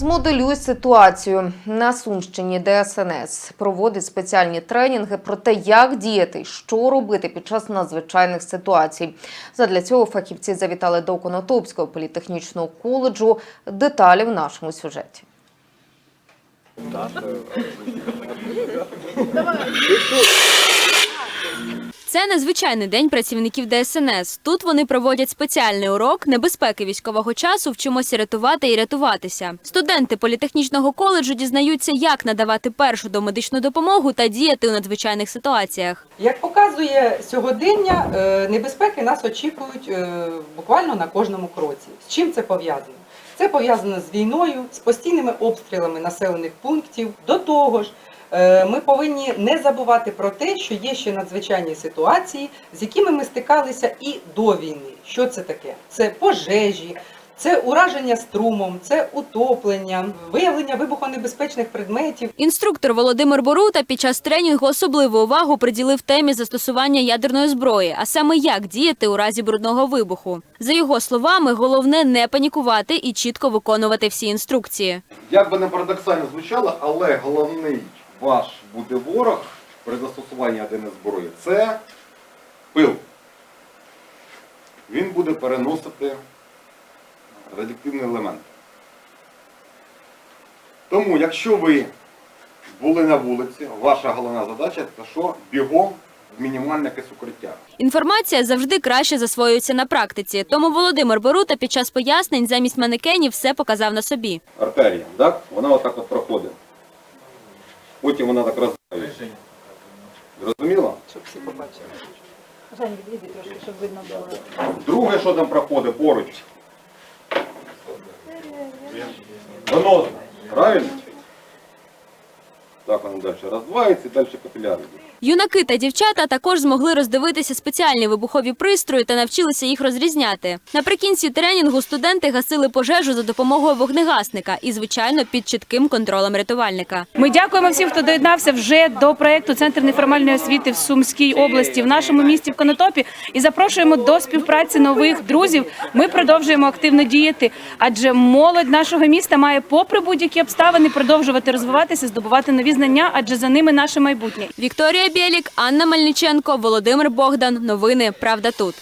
Змоделюй ситуацію на Сумщині. ДСНС проводить спеціальні тренінги про те, як діяти, що робити під час надзвичайних ситуацій. Задля цього фахівці завітали до Конотопського політехнічного коледжу. Деталі в нашому сюжеті. Це незвичайний день працівників ДСНС. Тут вони проводять спеціальний урок небезпеки військового часу, вчимося рятувати і рятуватися. Студенти політехнічного коледжу дізнаються, як надавати першу домедичну допомогу та діяти у надзвичайних ситуаціях. Як показує сьогодення, е, небезпеки нас очікують е, буквально на кожному кроці. З чим це пов'язано? Це пов'язано з війною, з постійними обстрілами населених пунктів. До того ж, е, ми повинні не забувати про те, що є ще надзвичайні ситуації, з якими ми стикалися і до війни. Що це таке? Це пожежі. Це ураження струмом, це утоплення, виявлення вибухонебезпечних предметів, Інструктор Володимир Борута під час тренінгу особливу увагу приділив темі застосування ядерної зброї, а саме як діяти у разі брудного вибуху. За його словами, головне не панікувати і чітко виконувати всі інструкції. Як би не парадоксально звучало, але головний ваш буде ворог при застосуванні ядерної зброї це пил. Він буде переносити радіоактивний елемент. Тому, якщо ви були на вулиці, ваша головна задача це що? Бігом в мінімальне якесь укриття. Інформація завжди краще засвоюється на практиці. Тому Володимир Борута під час пояснень замість манекенів все показав на собі. артерія, так? Вона отак от проходить. Потім вона так роздваюється. Зрозуміло? щоб всі побачили. Друге, що там проходить поруч. Воно, правильно? Так он дальше раздваивается и дальше капилляры йдуть. Юнаки та дівчата також змогли роздивитися спеціальні вибухові пристрої та навчилися їх розрізняти. Наприкінці тренінгу студенти гасили пожежу за допомогою вогнегасника і, звичайно, під чітким контролем рятувальника. Ми дякуємо всім, хто доєднався вже до проекту Центр неформальної освіти в Сумській області, в нашому місті в Конотопі, і запрошуємо до співпраці нових друзів. Ми продовжуємо активно діяти, адже молодь нашого міста має, попри будь-які обставини, продовжувати розвиватися, здобувати нові знання, адже за ними наше майбутнє. Вікторія Бєлік, Анна Мельниченко, Володимир Богдан. Новини Правда тут.